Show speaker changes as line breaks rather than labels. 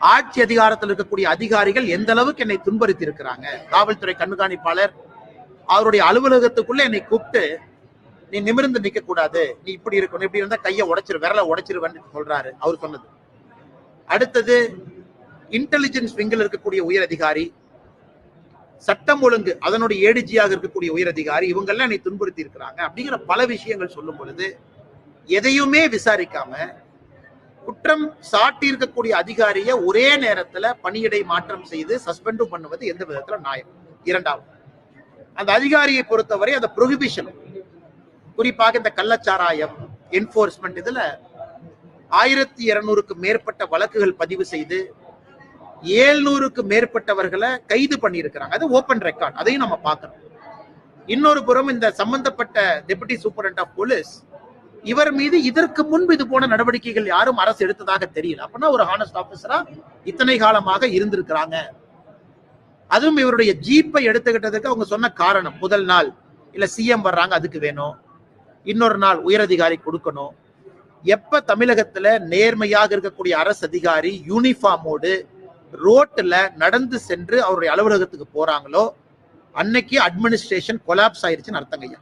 ஆட்சி அதிகாரத்தில் இருக்கக்கூடிய அதிகாரிகள் எந்த அளவுக்கு என்னை துன்புறுத்தி இருக்கிறாங்க காவல்துறை கண்காணிப்பாளர் அவருடைய அலுவலகத்துக்குள்ள என்னை கூப்பிட்டு நீ நிமிர்ந்து நிக்க கூடாது நீ இப்படி இருக்கணும். இப்படி இருந்தா கையை உடைச்சிரு விரல உடைச்சிருவேன்னு சொல்றாரு. அவர் சொன்னது. அடுத்தது இன்டெலிஜென்ஸ் விங்கில் இருக்கக்கூடிய உயர் அதிகாரி சட்டம் ஒழுங்கு அதனுடைய ஏடிஜியாக இருக்கக்கூடிய உயர் அதிகாரி இவங்கெல்லாம் என்னை துன்புறுத்தி இருக்கிறாங்க அப்படிங்கிற பல விஷயங்கள் சொல்லும் பொழுது எதையுமே விசாரிக்காம குற்றம் சாட்டியிருக்கக்கூடிய அதிகாரியை ஒரே நேரத்துல பணியிடை மாற்றம் செய்து சஸ்பெண்டும் பண்ணுவது எந்த விதத்துல நியாயம்? இரண்டாவது அந்த அதிகாரியை பொறுத்தவரை அந்த ப்ரொஹிபிஷன் குறிப்பாக இந்த கள்ளச்சாராயம் என்போர்ஸ்மெண்ட் இதுல ஆயிரத்தி இருநூறுக்கு மேற்பட்ட வழக்குகள் பதிவு செய்து ஏழ்நூறுக்கு மேற்பட்டவர்களை கைது பண்ணியிருக்கிறாங்க. அது ஓபன் ரெக்கார்ட் அதையும் நம்ம பார்க்கணும். இன்னொரு புறம் இந்த சம்பந்தப்பட்ட டெபுட்டி சூப்பரண்ட் ஆஃப் போலீஸ் இவர் மீது இதற்கு முன்பு இது போன நடவடிக்கைகள் யாரும் அரசு எடுத்ததாக தெரியல. அப்படின்னா ஒரு ஹானஸ்ட் ஆபீசரா இத்தனை காலமாக இருந்திருக்கிறாங்க. அதுவும் இவருடைய ஜீப்பை எடுத்துக்கிட்டதுக்கு அவங்க சொன்ன காரணம் முதல் நாள். இல்ல சிஎம் வர்றாங்க அதுக்கு வேணும். இன்னொரு நாள் உயரதிகாரி கொடுக்கணும். எப்ப தமிழகத்துல நேர்மையாக இருக்கக்கூடிய அரசு அதிகாரி யூனிஃபார்மோடு ரோட்ல நடந்து சென்று அவருடைய அலுவலகத்துக்கு போறாங்களோ அன்னைக்கு அட்மினிஸ்ட்ரேஷன் கொலாப்ஸ் ஆயிருச்சுன்னு அர்த்தங்கய்யா